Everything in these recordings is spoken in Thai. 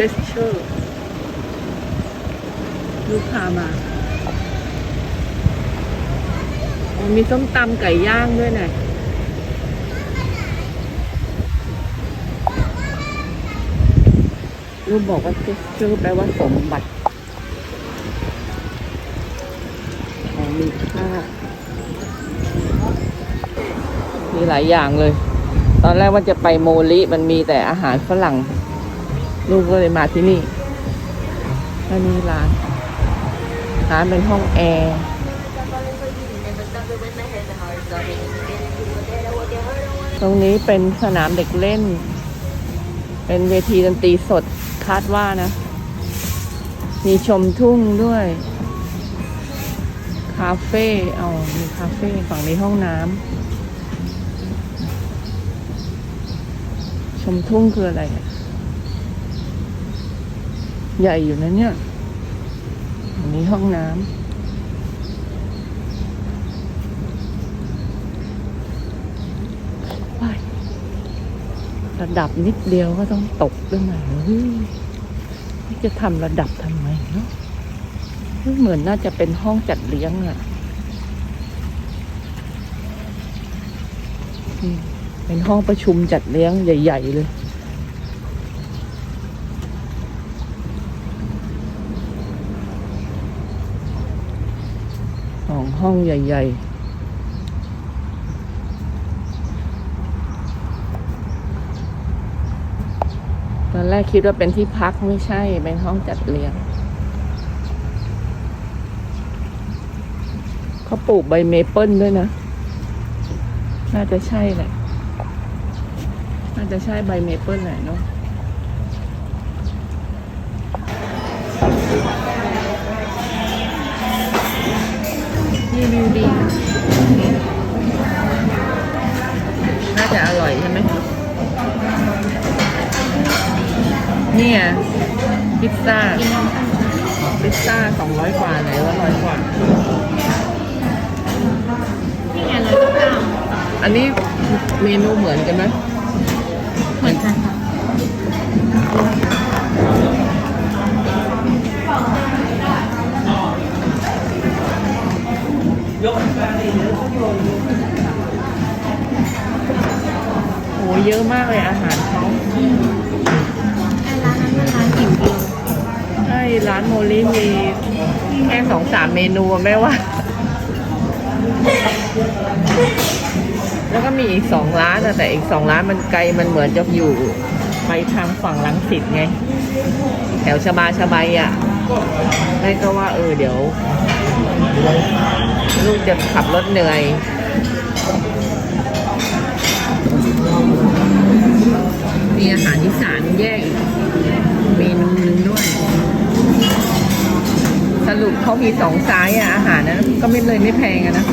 r e a s u r e ลูกค้ามาอ๋อมีส้มตำไก่ย่างด้วยนะลูกบอกว่า treasure แปลว่าสมบัติของมีค่า มีหลายอย่างเลย ตอนแรกว่าจะไปโมลิ มันมีแต่อาหารฝรั่ง ลูกก็เลยมาที่นี่แล้วนี่ร้านร้านเป็นห้องแอร์ตรงนี้เป็นสนามเด็กเล่น เป็นเวทีดนตรีสดคาดว่านะ มีชมทุ่งด้วย คาเฟ่เอามีคาเฟ่ฝั่งนี้ห้องน้ำชมทุ่งคืออะไรอะ ใหญ่อยู่นะเนี่ย อันนี้ห้องน้ำระดับนิดเดียวก็ต้องตกด้วยไหมเฮ้ยจะทำระดับทำไมเนาะเฮ้ยเหมือนน่าจะเป็นห้องจัดเลี้ยงอะเป็นห้องประชุมจัดเลี้ยงใหญ่ ๆ เลย องห้องใหญ่ ๆตอนแรกคิดว่าเป็นที่พักไม่ใช่ เป็นห้องจัดเลี้ยง เขาปลูกใบเมเปิลด้วยนะ น่าจะใช่แหละ น่าจะใช่ใบเมเปิลแหละเนาะ พิซซ่า พิซซ่าสองร้อยกว่าไหนว่าร้อยกว่า นี่ไงร้อยเก้าอันนี้เมนูเหมือนกันไหมเหมือนกันค่ะโอ้เยอะมากเลยอาหารเขา ร้านโมลิมีแค่สองสามเมนูอะแม่ว่า แล้วก็มีอีกสองร้านอะแต่อีกสองร้านมันไกลมันเหมือนจะอยู่ไปทางฝั่งลังสิตไง แถวชบาชบายอะแม่ก็ว่าเออเดี๋ยว ลูกจะขับรถเหนื่อยมีอาหารอีสานแยกอีกเมนูหนึงด้วย สรุปเขามีสองไซส์อะอาหารนะก็ไม่เลยไม่แพงอะนะ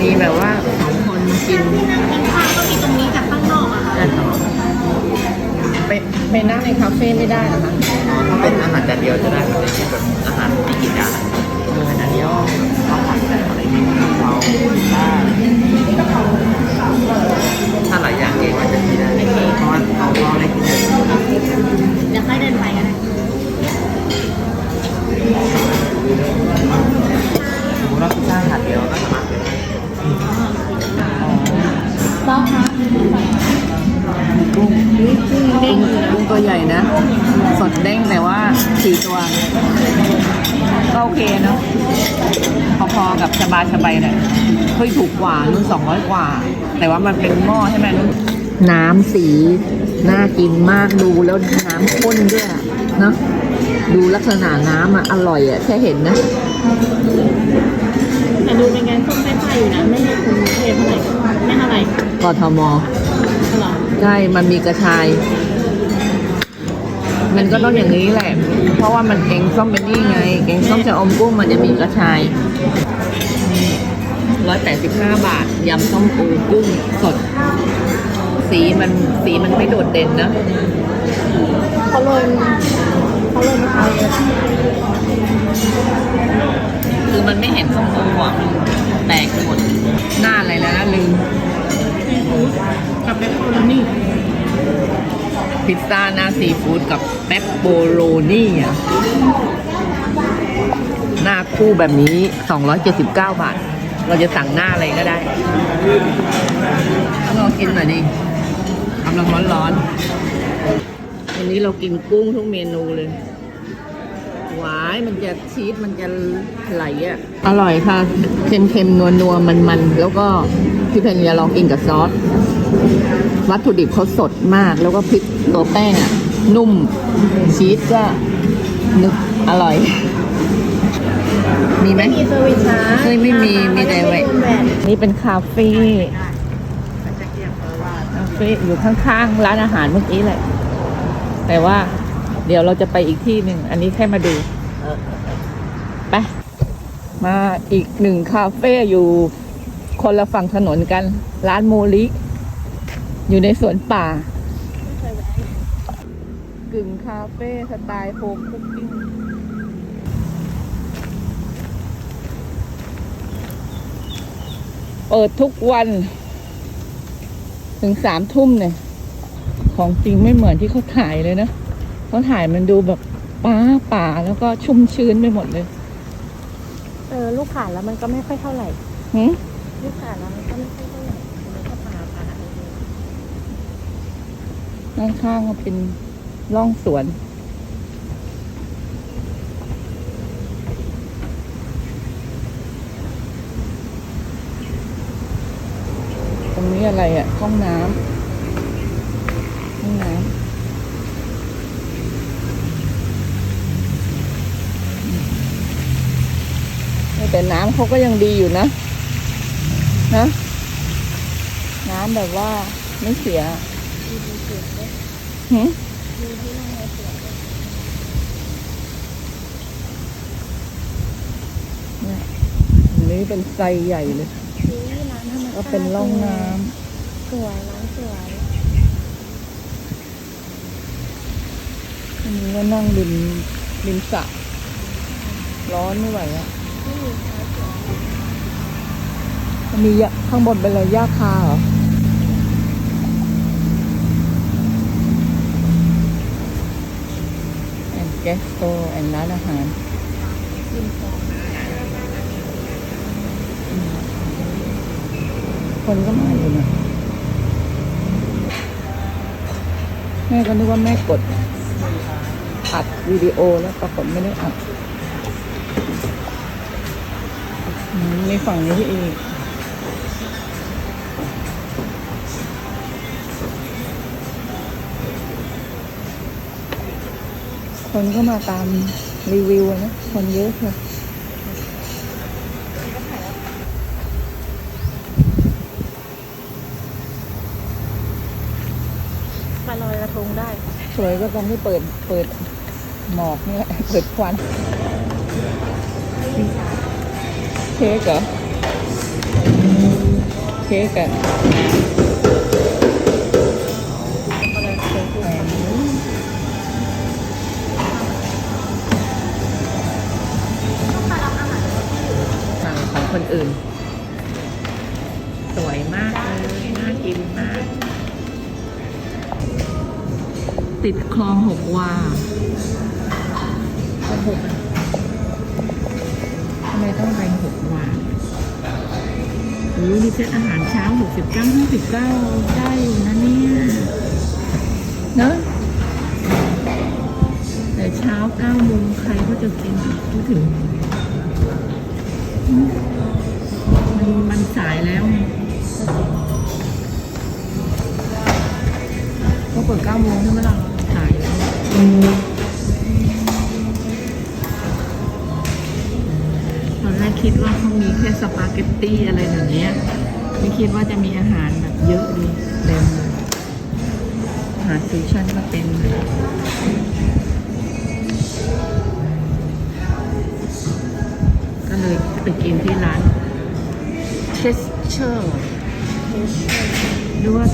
มีแบบว่าสองคนกินนั่งข้างๆก็มีตรงนี้แต่ข้างนอกอะค่ะกันไปไปนั่งในคาเฟ่ไม่ได้เหรอคะถ้าเป็นอาหารจานเดียวจะได้ครับเป็นแบบอาหารไม่กี่จานเอออันนี้อ้อข้าวผัดแบบอะไรนี่เขาถ้า ก็โอเคเนาะพอๆกับชบาชบายเลยเฮ้ยถูกกว่านู่นสองร้อยกว่า แต่ว่ามันเป็นหม้อใช่ไหมนุ่นน้ำสีน่ากินมากดูแล้วน้ำข้นด้วยอะเนาะดูลักษณะน้ำอะอร่อยอะแค่เห็นนะแต่ดูเป็นไงส้มใต้ๆอยู่นะไม่ใช่กรุงเทพเท่าไหร่ไม่เท่าไหร่กทมหรอใช่มันมีกระชาย มันก็ต้องอย่างนี้แหละ เพราะว่ามันแกงส้มเป็นนี่ไง แกงส้มจะอมกุ้งมันจะมีกระชายร้อยแปดสิบห้าบาท ยำส้มโอกุ้งสด สีมันสีมันไม่โดดเด่นนะเขาโรยเขาโรยมะพร้าวเยอะคือมันไม่เห็นส้มโออะมันแตกไปหมดหน้าอะไรแล้วนะลืม กับเปปเปอโรนี่ พิ ซ่าหน้าซีฟู้ดกับแปปโปโรนี่อะหน้าคู่แบบนี้ 279 บาท เราจะสั่งหน้าอะไรก็ได้ลองกินหน่อยดิกำลังร้อนๆวันนี้เรากินกุ้งทุกเมนูเลยหวายมันจะชีสมันจะไหลอะ อร่อยค่ะ เค็มๆ นัวๆ มันๆ แล้วก็พี่เพนจะลองกินกับซอส วัตถุดิบเขาสดมาก แล้วก็พริกตัวแป้งอะนุ่ม ชีสก็นึกอร่อย มีไหมมีเซอร์วิสชาร์จเฮ้ยไม่มีมีแต่ไว้แหวนนี่เป็นคาเฟ่คาเฟ่อยู่ข้างๆ ร้านอาหารเมื่อกี้แหละ แต่ว่าเดี๋ยวเราจะไปอีกที่หนึ่ง อันนี้แค่มาดู ไป มาอีกหนึ่งคาเฟ่อยู่คนละฝั่งถนนกัน ร้านโมลิ อยู่ในสวนป่ากึ่งคาเฟ่สไตล์โฮมคุกกิ้งเปิดทุกวัน ถึงสามทุ่มเนี่ย ของจริงไม่เหมือนที่เขาถ่ายเลยนะเขาถ่ายมันดูแบบป้าป่าแล้วก็ชุ่มชื้นไปหมดเลย เออ ลูกขาแล้วมันก็ไม่ค่อยเท่าไหร่หืมลูกขาแล้วมันก็ไม่ค่อยเท่าไหร่มันก็ป่าป่า เออข้างๆก็เป็นร่องสวน ตรงนี้อะไรอะ่ะ ห้องน้ำห้องน้ำแต่น้ำเขาก็ยังดีอยู่นะ นะ น้ำแบบว่าไม่เสีย หืมเนี่ยอันนี้เป็นไซใหญ่เลยนี่ร้านธรรมชาติก็เป็นร่องน้สวยร้านสวยำอันนี้ก็นั่งริมริมสระร้อนไม่ไหวอะที่มีคาสวยมันมียะข้างบนเป็นอะไรหญ้าคาเหรอ แอนเกสโตแอนร้านอาหารคนก็มาอยู่นะแม่ก็นึกว่าแม่กดอัดวิดีโอแล้วปรากฏไม่ได้อัดมในฝั่งนี้อีก คนก็มาตามรีวิวอะนะ คนเยอะเลยมาลอยกระทงได้ สวยก็ตอนที่เปิดเปิดหมอกเนี่ยเปิดควัน เค้กเหรอ เค้กอะ คนอื่น สวยมากเลยน่ากินมาก ติดคลองหกวาคลองหกอะทำไมต้องไปหกวาโอ้ยมีเซตอาหารเช้าหกสิบเก้าห้าสิบเก้าได้อยู่นะเนี่ยเนอะแต่เช้าเก้าโมงใครก็จะกินพูดถึงอืมมันมัน สายแล้ว ก็เปิดเก้าโมงใช่ไหมล่ะสายแล้วตอนแรกคิดว่าเขามีแค่สปาเกตตี้อะไรแบบเนี้ยไม่คิดว่าจะมีอาหารแบบเยอะดีเต็มเลยอาหารฟิวชั่นก็เต็มเลยก็เลยไปกินที่ร้าน เชสเชอร์หรือว่า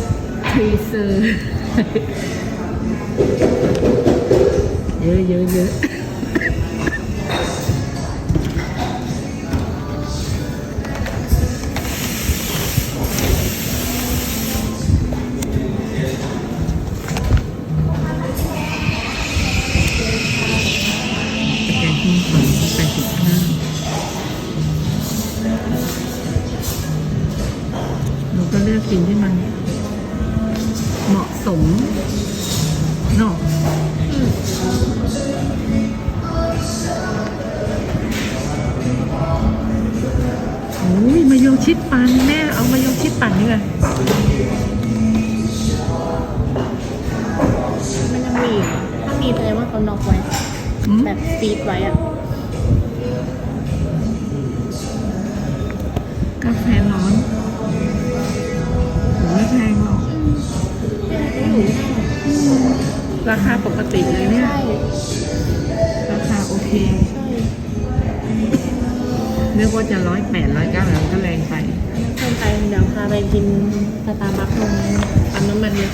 ทรีเซอร์เยอะเยอะเยอะ สมเนาะโอ้ยมายงชิดปั่นแม่เอามายงชิดปั่นนี่ไงมันยังมีอยู่ถ้ามีแสดงว่าเขาน็อกไว้อืมแบบฟีดไว้อะ กติเลยเนี่ยใช่ราคาโอเคใช่นึกว่าจะร้อยแปดร้อยเก้าแล้วก็แรงไปเพิ่มไปเดี๋ยวพาไปกินสตาร์บัคตรงปั๊มน้ำมันเลย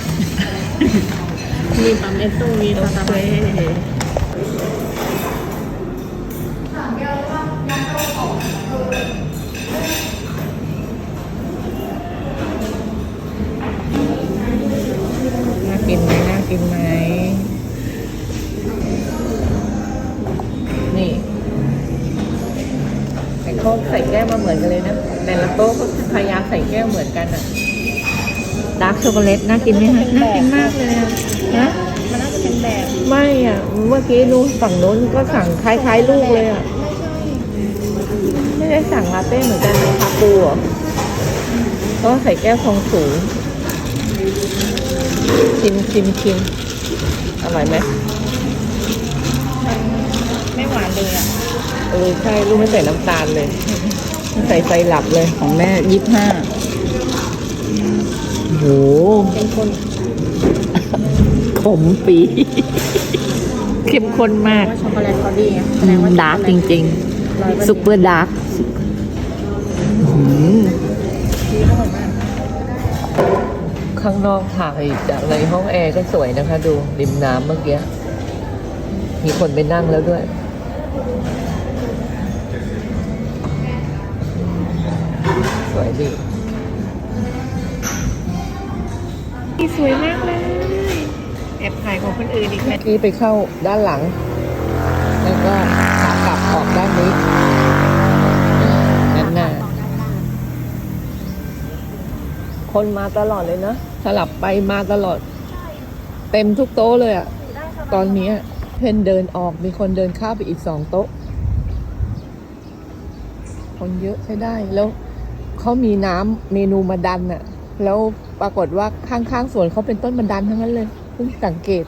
มีปั๊มเอสโซมีสตาร์บัค แก้วเหมือนกันอะดาร์กช็อกโกแลตน่ากินไหมคะน่ากินมากเลยอะนะมันน่าจะเป็นแบบไม่อะ เมื่อกี้นู้นฝั่งนู้นก็สั่งคล้ายๆลูกเลยอะไม่ใช่ไม่ได้สั่งลาเต้เหมือนกันเลยคาปูเหรอก็ใส่แก้วทองสูงชิมชิมชิมอร่อยไหมไม่หวานเลยอะเออใช่ลูกไม่ใส่น้ำตาลเลย ใส่ไซรัปเลยของแม่ยี่ห้าโหเป็นคนขมปีเข้มข้นมากว่าช็อกโกแลตเขาดีไงแสดงว่าดาร์กจริงๆซุปเปอร์ดาร์กข้างนอกถ่ายจากในห้องแอร์ก็สวยนะคะ ดูริมน้ำเมื่อกี้ มีคนไปนั่งแล้วด้วย สวยดีสวยมากเลย แอบถ่ายของคนอื่นอีกเมื่อกี้ไปเข้าด้านหลัง แล้วก็ขากลับออกด้านนี้ด้านหน้า คนมาตลอดเลยนะสลับไปมาตลอด เต็มทุกโต๊ะเลยอะตอนนี้เพนเดินออกมีคนเดินเข้าไปอีกสองโต๊ะ คนเยอะใช้ได้แล้ว เขามีน้ำเมนูมาดันอะแล้วปรากฏว่าข้างๆสวนเขาเป็นต้นมันดันทั้งนั้นเลยเพิ่งสังเกต